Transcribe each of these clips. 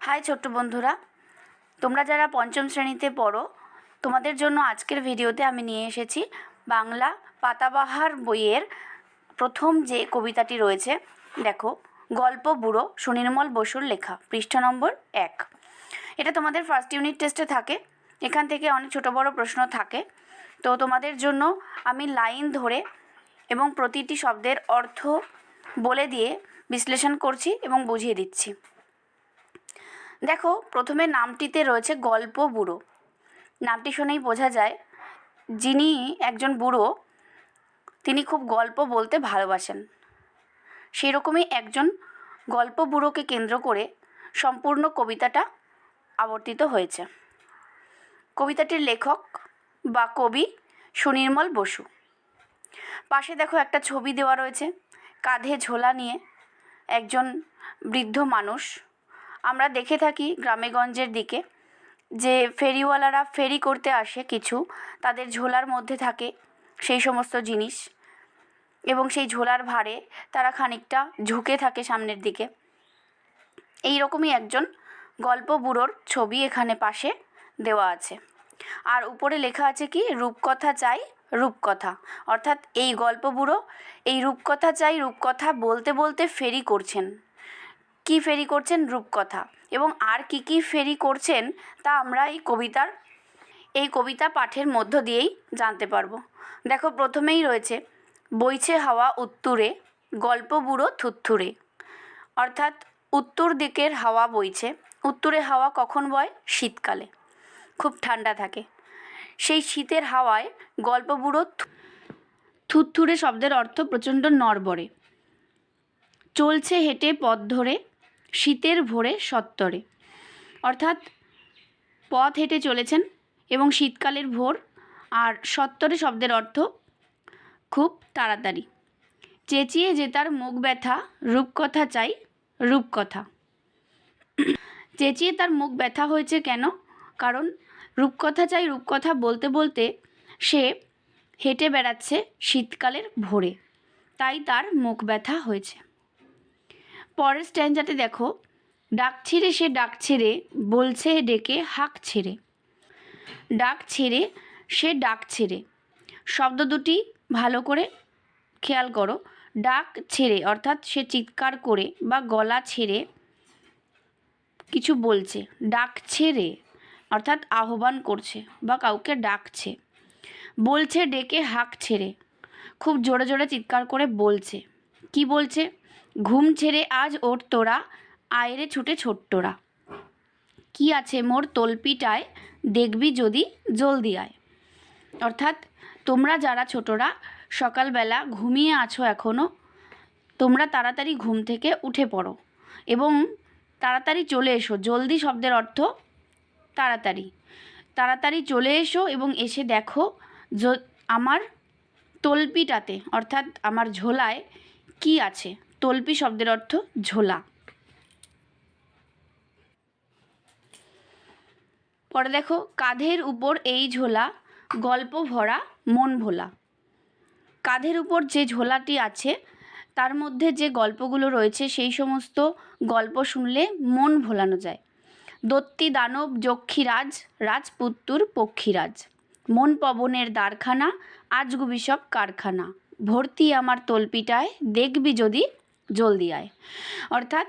High ছোট্ট বন্ধুরা, তোমরা যারা পঞ্চম শ্রেণীতে পড়ো, তোমাদের জন্য আজকের ভিডিওতে আমি নিয়ে এসেছি বাংলা পাতাবাহার বইয়ের প্রথম যে কবিতাটি রয়েছে, দেখো, গল্প বুড়ো সুনির্মল বসুর লেখা, পৃষ্ঠা নম্বর এক। এটা তোমাদের ফার্স্ট ইউনিট টেস্টে থাকে, এখান থেকে অনেক ছোট বড় প্রশ্ন থাকে। তো তোমাদের জন্য আমি লাইন ধরে এবং প্রতিটি শব্দের অর্থ বলে দিয়ে বিশ্লেষণ করছি এবং বুঝিয়ে দিচ্ছি। দেখো, প্রথমে নামটিতে রয়েছে গল্প বুড়ো। নামটি শুনেই বোঝা যায়, যিনি একজন বুড়ো, তিনি খুব গল্প বলতে ভালোবাসেন। সেই রকমই একজন গল্প বুড়োকে কেন্দ্র করে সম্পূর্ণ কবিতাটা আবর্তিত হয়েছে। কবিতাটির লেখক বা কবি সুনির্মল বসু। পাশে দেখো একটা ছবি দেওয়া রয়েছে, কাঁধে ঝোলা নিয়ে একজন বৃদ্ধ মানুষ আমরা দেখে থাকি গ্রামেগঞ্জের দিকে, যে ফেরিওয়ালারা ফেরি করতে আসে কিছু, তাদের ঝোলার মধ্যে থাকে সেই সমস্ত জিনিস এবং সেই ঝোলার ভারে তারা খানিকটা ঝুঁকে থাকে সামনের দিকে। এই রকমই একজন গল্প বুড়োর ছবি এখানে পাশে দেওয়া আছে। আর উপরে লেখা আছে কি, রূপকথা চাই রূপকথা। অর্থাৎ এই গল্প বুড়ো এই রূপকথা চাই রূপকথা বলতে বলতে ফেরি করছেন। কি ফেরি করছেন রূপকথা এবং আর কি কি ফেরি করছেন তা আমরা এই কবিতার, এই কবিতা পাঠের মধ্য দিয়েই জানতে পারব। দেখো, প্রথমেই রয়েছে, বইছে হাওয়া উত্তুরে, গল্প বুড়ো থুত্থুরে। অর্থাৎ উত্তর দিকের হাওয়া বইছে, উত্তরে হাওয়া কখন বয়? শীতকালে। খুব ঠান্ডা থাকে। সেই শীতের হাওয়ায় গল্প বুড়ো থুত্থুরে শব্দের অর্থ প্রচণ্ড নড়বড়ে। চলছে হেঁটে পথ ধরে শীতের ভোরে সত্তরে। অর্থাৎ পথ হেঁটে চলেছেন এবং শীতকালের ভোর, আর সত্তরে শব্দের অর্থ খুব তাড়াতাড়ি। চেঁচিয়ে যে তার মুখ ব্যথা, রূপকথা চাই, রূপকথা। চেঁচিয়ে তার মুখ ব্যথা হয়েছে কেন? কারণ রূপকথা চাই, রূপকথা বলতে বলতে সে হেঁটে বেড়াচ্ছে শীতকালের ভোরে। তাই তার মুখ ব্যথা হয়েছে। পরের স্ট্যান্ডাতে দেখো, ডাক ছেড়ে সে ডাক ছেড়ে, বলছে ডেকে, হাঁক ছেড়ে। ডাক ছেড়ে, সে ডাক ছেড়ে। শব্দ দুটি ভালো করে খেয়াল করো। ডাক ছেড়ে, অর্থাৎ সে চিৎকার করে বা গলা ছেড়ে কিছু বলছে। ডাক ছেড়ে, অর্থাৎ আহ্বান করছে বা কাউকে ডাকছে। বলছে, ডেকে, হাঁক ছেড়ে। খুব জোরে জোরে চিৎকার করে বলছে। কি বলছে? ঘুম ছেড়ে আজ ওর তোরা, আয়রে ছুটে ছোট্টরা। কি আছে মোর তলপিটায়, দেখবি যদি জলদি আয়। অর্থাৎ তোমরা যারা ছোটরা, সকালবেলা ঘুমিয়ে আছো এখনও তোমরা তাড়াতাড়ি ঘুম থেকে উঠে পড়ো এবং তাড়াতাড়ি চলে এসো। জলদি শব্দের অর্থ তাড়াতাড়ি। তাড়াতাড়ি চলে এসো এবং এসে দেখো আমার তলপিটাতে, অর্থাৎ আমার ঝোলায় কি আছে। তলপি শব্দের অর্থ ঝোলা। পরে দেখো, কাঁধের উপর এই ঝোলা, গল্প ভরা, মন ভোলা। কাঁধের উপর যে ঝোলাটি আছে, তার মধ্যে যে গল্পগুলো রয়েছে, সেই সমস্ত গল্প শুনলে মন ভোলানো যায়। দত্তি দানব যক্ষীরাজ, রাজপুত্তুর পক্ষীরাজ। মন পবনের দ্বারখানা, আজগুবি সব কারখানা। ভর্তি আমার তলপিটায়, দেখবি যদি জলদি আয়। অর্থাৎ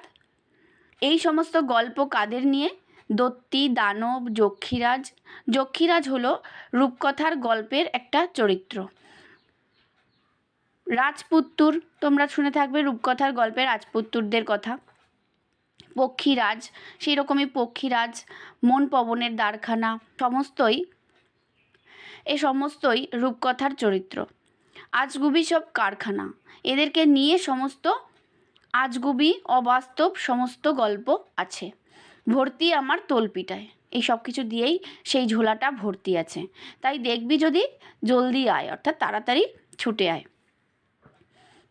এই সমস্ত গল্প কাদের নিয়ে? দত্তি, দানব, যক্ষীরাজ। যক্ষীরাজ হলো রূপকথার গল্পের একটা চরিত্র। রাজপুত্তুর, তোমরা শুনে থাকবে রূপকথার গল্পে রাজপুত্তুরদের কথা। পক্ষীরাজ সেই রকমই পক্ষীরাজ, মন পবনের দ্বারখানা, সমস্তই, এ সমস্তই রূপকথার চরিত্র। আজগুবি সব কারখানা। এদেরকে নিয়ে সমস্ত আজগুবি, অবাস্তব সমস্ত গল্প আছে। ভর্তি আমার তলপিটায়। এই সব কিছু দিয়েই সেই ঝোলাটা ভর্তি আছে। তাই দেখবি যদি জলদি আয়, অর্থাৎ তাড়াতাড়ি ছুটে আয়।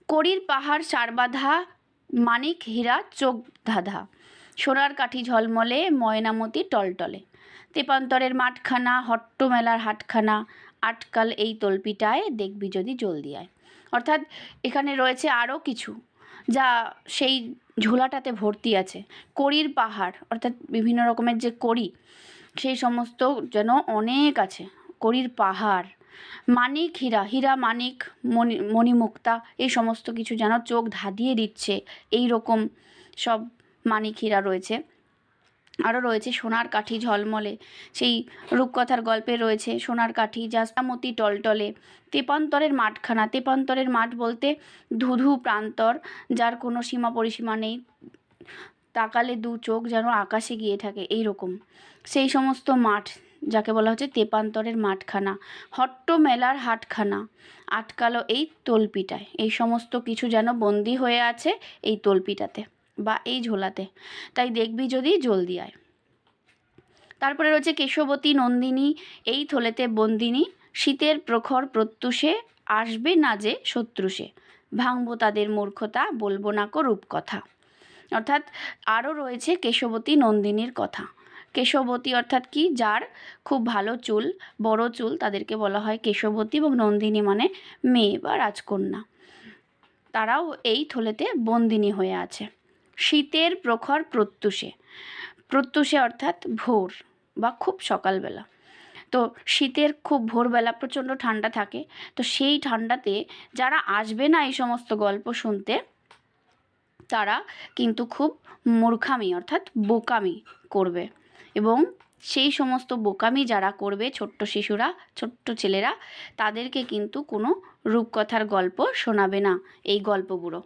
কড়ির পাহাড় সারবাধা, মানিক, হীরা, চোখ ধাঁধা। সোনার কাঠি ঝলমলে, ময়নামতি টলটলে। তেপান্তরের মাঠখানা, হট্টমেলার হাটখানা, আটকাল এই তলপিটায় দেখবি যদি জলদি আয়। অর্থাৎ এখানে রয়েছে আরও কিছু। যা সেই ঝোলাটাতে ভর্তি আছে। কড়ির পাহাড়, অর্থাৎ বিভিন্ন রকমের যে কড়ি, সেই সমস্ত যেন অনেক আছে। কড়ির পাহাড়, মানিক হীরা হীরা মানিক, মণি, মণিমুক্তা, এই সমস্ত কিছু যেন চোখ ধাঁধিয়ে দিচ্ছে। এই রকম সব মানিক হীরা রয়েছে। আরও রয়েছে সোনার কাঠি ঝলমলে। সেই রূপকথার গল্পে রয়েছে সোনার কাঠি, জাস্তামতি টলটলে। তেপান্তরের মাঠখানা, তেপান্তরের মাঠ বলতে ধুধু প্রান্তর, যার কোনো সীমা পরিসীমা নেই। তাকালে দু চোখ যেন আকাশে গিয়ে থাকে এই রকম সেই সমস্ত মাঠ, যাকে বলা হচ্ছে তেপান্তরের মাঠখানা হট্ট মেলার হাটখানা, আটকালো এই তলপিটায়। এই সমস্ত কিছু যেন বন্দি হয়ে আছে এই তলপিটাতে। বা এই ঝোলাতে। তাই দেখবি যদি জলদি আয়। তারপরে রয়েছে কেশবতী, নন্দিনী, এই থলেতে বন্দিনী, শীতের প্রখর প্রত্যুষে আসবে না যে শত্রুষে। ভাঙবো তাদের মূর্খতা, বলব না কো রূপকথা। অর্থাৎ আরও রয়েছে কেশবতী, নন্দিনীর কথা। কেশবতী অর্থাৎ কি? যার খুব ভালো চুল, বড় চুল, তাদেরকে বলা হয় কেশবতী এবং নন্দিনী মানে মেয়ে বা রাজকন্যা। তারাও এই থলেতে বন্দিনী হয়ে আছে। শীতের প্রখর প্রত্যুষে। প্রত্যুষে অর্থাৎ ভোর বা খুব সকালবেলা। তো শীতের খুব ভোরবেলা প্রচণ্ড ঠান্ডা থাকে। তো সেই ঠান্ডাতে যারা আসবে না এই সমস্ত গল্প শুনতে, তারা কিন্তু খুব মূর্খামি অর্থাৎ বোকামি করবে। এবং সেই সমস্ত বোকামি যারা করবে ছোট্ট শিশুরা, ছোট্ট ছেলেরা, তাদেরকে কিন্তু কোনো রূপকথার গল্প শোনাবে না এই গল্পগুলো।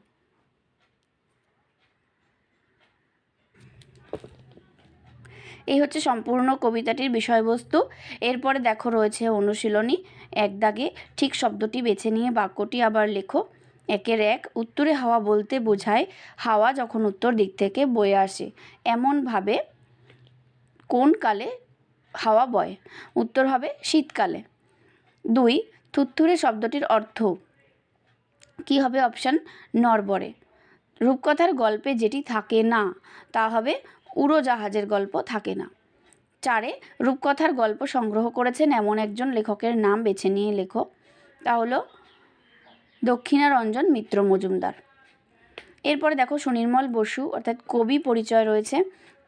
এই হচ্ছে সম্পূর্ণ কবিতাটির বিষয়বস্তু। এরপরে দেখো রয়েছে অনুশীলনী। এক দাগে ঠিক শব্দটি বেছে নিয়ে বাক্যটি আবার লেখো। একের এক, উত্তরে হাওয়া বলতে বোঝায়, হাওয়া যখন উত্তর দিক থেকে বয়ে আসে। এমনভাবে কোন কালে হাওয়া বয়? উত্তর হবে শীতকালে। দুই থুত্থুরে শব্দটির অর্থ কি হবে? অপশান নরবরে রূপকথার গল্পে যেটি থাকে না, তা হবে উড়োজাহাজের গল্প থাকে না। চারে রূপকথার গল্প সংগ্রহ করেছেন এমন একজন লেখকের নাম বেছে নিয়ে লেখো। তা হলো দক্ষিণারঞ্জন মিত্র মজুমদার। এরপরে দেখো সুনির্মল বসু, অর্থাৎ কবি পরিচয় রয়েছে।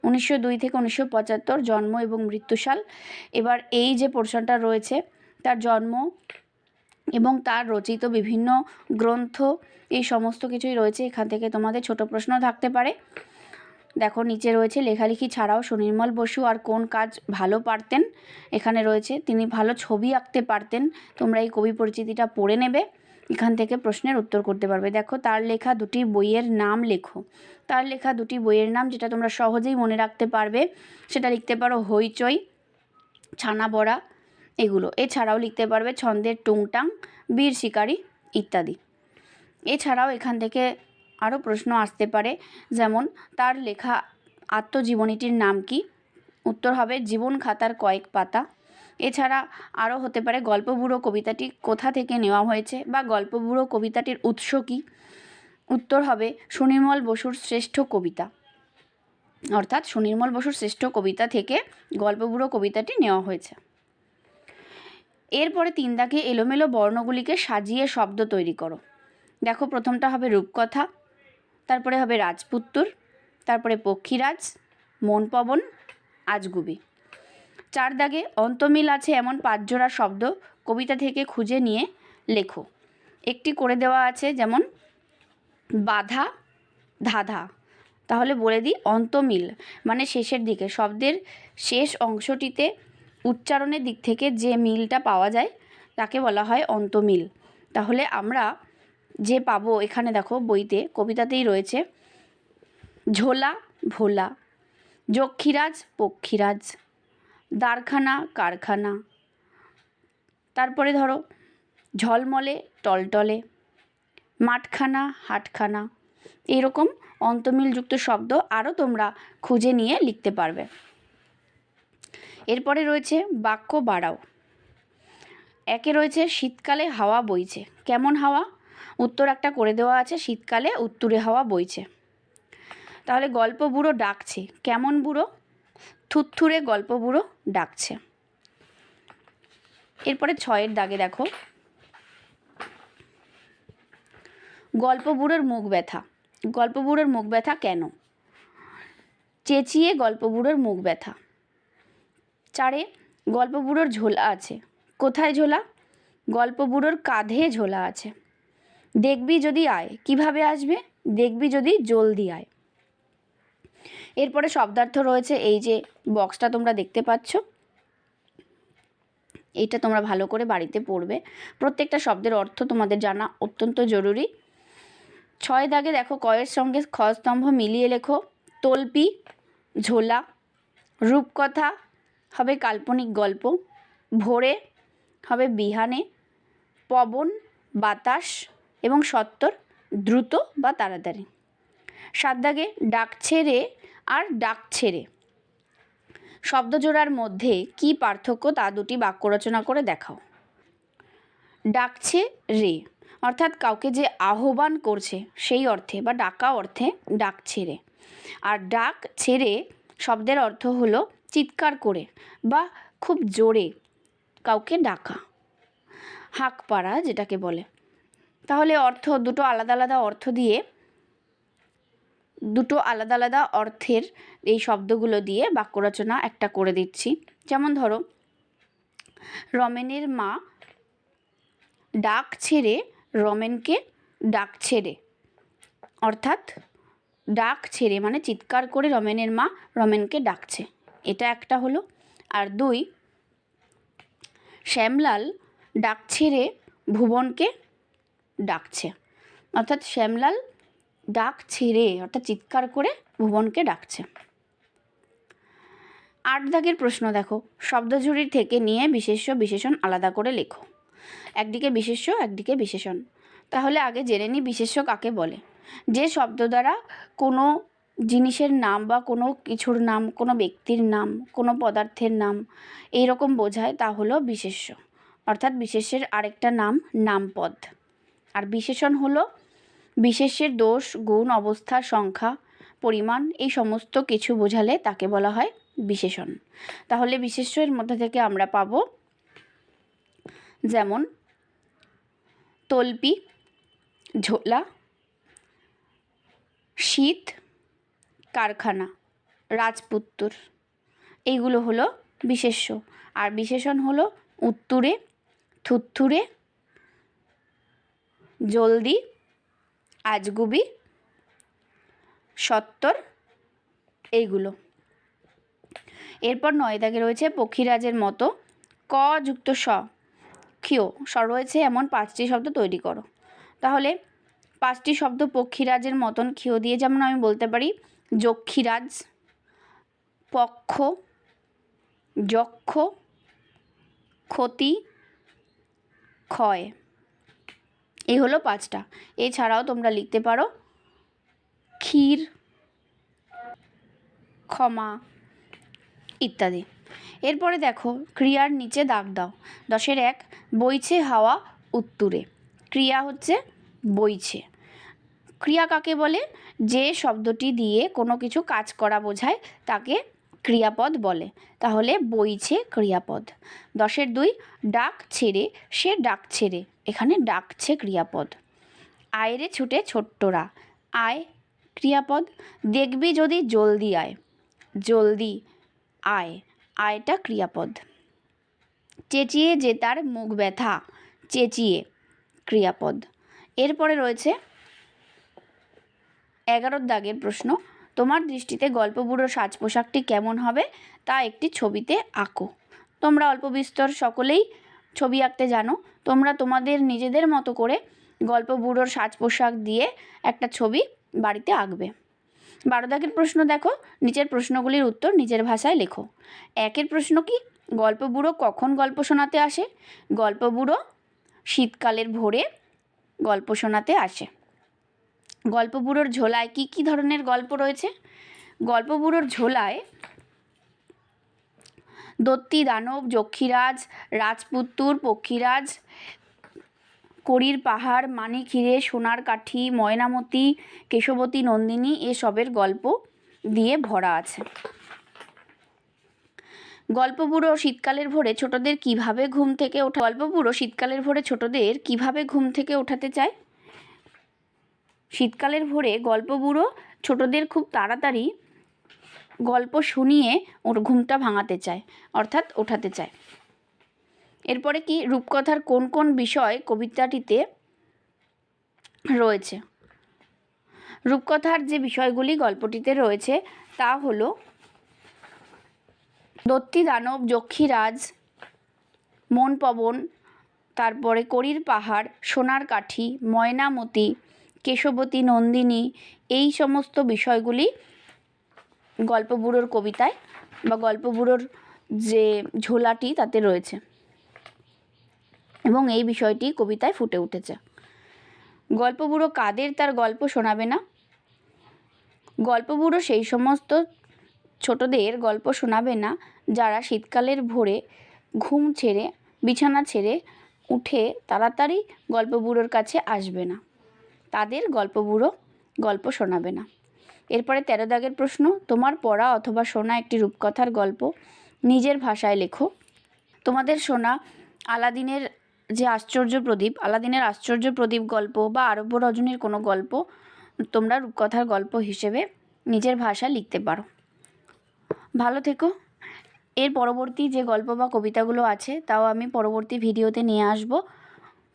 উনিশশো দুই থেকে উনিশশো পঁচাত্তর, জন্ম এবং মৃত্যুসাল এবার এই যে পোর্শনটা রয়েছে, তার জন্ম এবং তার রচিত বিভিন্ন গ্রন্থ, এই সমস্ত কিছুই রয়েছে। এখান থেকে তোমাদের ছোট প্রশ্ন থাকতে পারে। দেখো, নিচে রয়েছে লেখালেখি ছাড়াও সুনির্মল বসু আর কোন কাজ ভালো পারতেন? এখানে রয়েছে, তিনি ভালো ছবি আঁকতে পারতেন। তোমরা এই কবি পরিচিতিটা পড়ে নেবে। এখান থেকে প্রশ্নের উত্তর করতে পারবে। দেখো, তার লেখা দুটি বইয়ের নাম লেখো। তার লেখা দুটি বইয়ের নাম, যেটা তোমরা সহজেই মনে রাখতে পারবে, সেটা লিখতে পারো হইচই ছানা বড়া এগুলো। এছাড়াও লিখতে পারবে ছন্দের টুংটাং, বীর শিকারী ইত্যাদি। এছাড়াও এখান থেকে আরও প্রশ্ন আসতে পারে। যেমন, তার লেখা আত্মজীবনীটির নাম কি? উত্তর হবে, জীবন খাতার কয়েক পাতা। এছাড়া আরও হতে পারে গল্পবুড়ো কবিতাটি কোথা থেকে নেওয়া হয়েছে বা গল্পবুড়ো কবিতাটির উৎস কী? উত্তর হবে, সুনির্মল বসুর শ্রেষ্ঠ কবিতা। অর্থাৎ সুনির্মল বসুর শ্রেষ্ঠ কবিতা থেকে গল্পবুড়ো কবিতাটি নেওয়া হয়েছে। এরপরে তিন দাগে এলোমেলো বর্ণগুলিকে সাজিয়ে শব্দ তৈরি করো। দেখো, প্রথমটা হবে রূপকথা তারপরে হবে রাজপুত্তুর, তারপরে পক্ষীরাজ মন পবন আজগুবি। চার দাগে অন্তমিল আছে এমন পাঁচজোড়া শব্দ কবিতা থেকে খুঁজে নিয়ে লেখো। একটি করে দেওয়া আছে যেমন, বাধা, ধাঁধা। তাহলে বলে দিই অন্তমিল মানে শেষের দিকে। শব্দের শেষ অংশটিতে উচ্চারণের দিক থেকে যে মিলটা পাওয়া যায়, তাকে বলা হয় অন্তমিল। তাহলে আমরা যে পাবো এখানে দেখো বইতে, কবিতাতেই রয়েছে, ঝোলা ভোলা, যক্ষীরাজ পক্ষীরাজ দারখানা কারখানা, তারপরে ধরো ঝলমলে টলটলে, মাঠখানা হাটখানা এরকম অন্তমিলযুক্ত শব্দ আরও তোমরা খুঁজে নিয়ে লিখতে পারবে। এরপরে রয়েছে বাক্য বাড়াও। একে রয়েছে শীতকালে হাওয়া বইছে। কেমন হাওয়া? উত্তর একটা করে দেওয়া আছে, শীতকালে উত্তুরে হাওয়া বইছে। তাহলে গল্প বুড়ো ডাকছে। কেমন বুড়ো? থুত্থুরে গল্প বুড়ো ডাকছে। এরপরে ছয়ের দাগে দেখো। গল্প বুড়োর মুখ ব্যথা। গল্প বুড়োর মুখ ব্যথা কেন? চেঁচিয়ে গল্প বুড়োর মুখ ব্যথা। চারে, গল্প বুড়োর ঝোলা আছে। কোথায় ঝোলা? গল্প বুড়োর কাঁধে ঝোলা আছে। দেখবি যদি আয়। কীভাবে আসবে? দেখবি যদি জলদি আয়। এরপরে শব্দার্থ রয়েছে এই যে বক্সটা তোমরা দেখতে পাচ্ছ। এইটা তোমরা ভালো করে বাড়িতে পড়বে। প্রত্যেকটা শব্দের অর্থ তোমাদের জানা অত্যন্ত জরুরি। ছয় দাগে দেখো, কয়ের সঙ্গে খ স্তম্ভ মিলিয়ে লেখো। তলপি, ঝোলা, রূপকথা, হবে কাল্পনিক গল্প। ভোরে হবে বিহানে। পবন, বাতাস এবং সত্তর দ্রুত বা তাড়াতাড়ি। সাত দাগে ডাক ছেড়ে আর ডাক ছেড়ে। শব্দজোড়ার মধ্যে কি পার্থক্য তা দুটি বাক্য রচনা করে দেখাও। ডাকছে রে, অর্থাৎ কাউকে যে আহ্বান করছে সেই অর্থে বা ডাকা অর্থে ডাক ছেড়ে। আর ডাক ছেড়ে শব্দের অর্থ হলো চিৎকার করে বা খুব জোরে কাউকে ডাকা। হাঁক পাড়া যেটাকে বলে। তাহলে অর্থ দুটো আলাদা আলাদা অর্থ দিয়ে দুটো আলাদা আলাদা অর্থের এই শব্দগুলো দিয়ে বাক্য রচনা একটা করে দিচ্ছি। যেমন ধরো, রমেনের মা ডাক ছেড়ে রমেনকে ডাক ছেড়ে। অর্থাৎ ডাক ছেড়ে মানে চিৎকার করে রমেনের মা রমেনকে ডাকছে। এটা একটা হলো। আর দুই, শ্যামলাল ডাক ছেড়ে ভুবনকে ডাকছে। অর্থাৎ শ্যামলাল ডাক ছেড়ে, অর্থাৎ চিৎকার করে ভুবনকে ডাকছে। আট দাগের প্রশ্ন দেখো। শব্দঝুড়ি থেকে নিয়ে বিশেষ্য বিশেষণ আলাদা করে লেখো। একদিকে বিশেষ্য, একদিকে বিশেষণ। তাহলে আগে জেনে নিই বিশেষ্য কাকে বলে। যে শব্দ দ্বারা কোনো জিনিসের নাম বা কোনো কিছুর নাম, কোনো ব্যক্তির নাম, কোনো পদার্থের নাম এই রকম বোঝায়, তা হলো বিশেষ্য। অর্থাৎ বিশেষের আরেকটা নাম নামপদ। আর বিশেষণ হলো বিশেষের দোষ, গুণ, অবস্থা, সংখ্যা, পরিমাণ, এই সমস্ত কিছু বোঝালে তাকে বলা হয় বিশেষণ। তাহলে বিশেষ্যের মধ্যে থেকে আমরা পাব যেমন তলপি, ঝোলা, শীত, কারখানা, রাজপুত্তর। এইগুলো হলো বিশেষ্য। আর বিশেষণ হলো উত্তুরে থুত্থুরে জলদি, আজগুবি, সত্তর, এইগুলো। এরপর নয় দাগে রয়েছে পক্ষীরাজের মতো ক যুক্ত স। ক্ষিয়। স রয়েছে এমন পাঁচটি শব্দ তৈরি করো। তাহলে পাঁচটি শব্দ পক্ষীরাজের মতন ক্ষিয় দিয়ে যেমন আমি বলতে পারি, যক্ষীরাজ, পক্ষ, যক্ষ, ক্ষতি, ক্ষয়। এই হলো পাঁচটা। এছাড়াও তোমরা লিখতে পারো ক্ষীর, ক্ষমা ইত্যাদি। এরপরে দেখো, ক্রিয়ার নিচে দাগ দাও। দশের এক, বইছে হাওয়া উত্তুরে। ক্রিয়া হচ্ছে বইছে। ক্রিয়া কাকে বলে? যে শব্দটি দিয়ে কোনো কিছু কাজ করা বোঝায়, তাকে ক্রিয়াপদ বলে। তাহলে বইছে ক্রিয়াপদ। দশের দুই, ডাক ছেড়ে, সে ডাক ছেড়ে। এখানে ডাকছে ক্রিয়াপদ। আয়রে ছুটে ছোট্টরা। আয় ক্রিয়াপদ, দেখবি যদি জলদি আয়। জলদি আয়, আয়টা ক্রিয়াপদ। চেঁচিয়ে যে তার মুখ ব্যথা, চেঁচিয়ে ক্রিয়াপদ। এরপরে রয়েছে এগারোর দাগের প্রশ্ন। তোমার দৃষ্টিতে গল্প বুড়োর সাজ পোশাকটি কেমন হবে তা একটি ছবিতে আঁকো। তোমরা অল্প বিস্তর সকলেই ছবি আঁকতে জানো। তোমরা তোমাদের নিজেদের মতো করে গল্প বুড়োর সাজ পোশাক দিয়ে একটা ছবি বাড়িতে আঁকবে। বারো দাগের প্রশ্ন দেখো, নিচের প্রশ্নগুলির উত্তর নিজের ভাষায় লেখো। একের প্রশ্ন কি গল্প বুড়ো কখন গল্প শোনাতে আসে? গল্প বুড়ো শীতকালের ভোরে গল্প শোনাতে আসে। গল্প বুড়োর ঝোলায় কী কী ধরনের গল্প রয়েছে? গল্প বুড়োর ঝোলায় দত্তি, দানব, যক্ষীরাজ, রাজপুত্তুর, পক্ষীরাজ করির পাহাড়, মানিক হিরে, সোনার কাঠি, ময়নামতি, কেশবতী নন্দিনী, এসবের গল্প দিয়ে ভরা আছে। গল্প বুড়ো শীতকালের ভোরে ছোটদের কীভাবে ঘুম থেকে ওঠা, গল্প বুড়ো শীতকালের ভোরে ছোটদের কীভাবে ঘুম থেকে ওঠাতে চায়? শীতকালের ভোরে গল্প বুড়ো ছোটদের খুব তাড়াতাড়ি গল্প শুনিয়ে ওর ঘুমটা ভাঙাতে চায়, অর্থাৎ ওঠাতে চায়। এরপরে কি রূপকথার কোন কোন বিষয় কবিতাটিতে রয়েছে? রূপকথার যে বিষয়গুলি গল্পটিতে রয়েছে তা হল দত্তি দানব, যক্ষীরাজ মন পবন তারপরে করির পাহাড়, সোনার কাঠি, ময়নামতি কেশবতী, নন্দিনী এই সমস্ত বিষয়গুলি গল্পবুড়োর কবিতায় বা গল্পবুড়োর যে ঝোলাটি তাতে রয়েছে এবং এই বিষয়টি কবিতায় ফুটে উঠেছে। গল্পবুড়ো কাদের তার গল্প শোনাবে না? গল্পবুড়ো সেই সমস্ত ছোটদের গল্প শোনাবে না যারা শীতকালের ভোরে ঘুম ছেড়ে, বিছানা ছেড়ে উঠে তাড়াতাড়ি গল্পবুড়োর কাছে আসবে না। তাদের গল্পবুড়ো গল্প শোনাবে না। এরপরে তেরো দাগের প্রশ্ন, তোমার পড়া অথবা শোনা একটি রূপকথার গল্প, নিজের ভাষায় লেখো। তোমাদের শোনা আলাদিনের যে আশ্চর্য প্রদীপ, আলাদিনের আশ্চর্য প্রদীপ গল্প বা আরব্য রজনীর কোনো গল্প, তোমরা রূপকথার গল্প হিসেবে নিজের ভাষায় লিখতে পারো। ভালো থেকো। এর পরবর্তী যে গল্প বা কবিতাগুলো আছে, তাও আমি পরবর্তী ভিডিওতে নিয়ে আসব।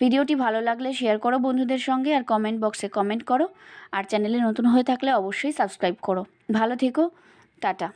ভিডিওটি ভালো লাগলে শেয়ার করো বন্ধুদের সঙ্গে আর কমেন্ট বক্সে কমেন্ট করো। আর চ্যানেলে নতুন হয়ে থাকলে অবশ্যই সাবস্ক্রাইব করো। ভালো থেকো, টাটা।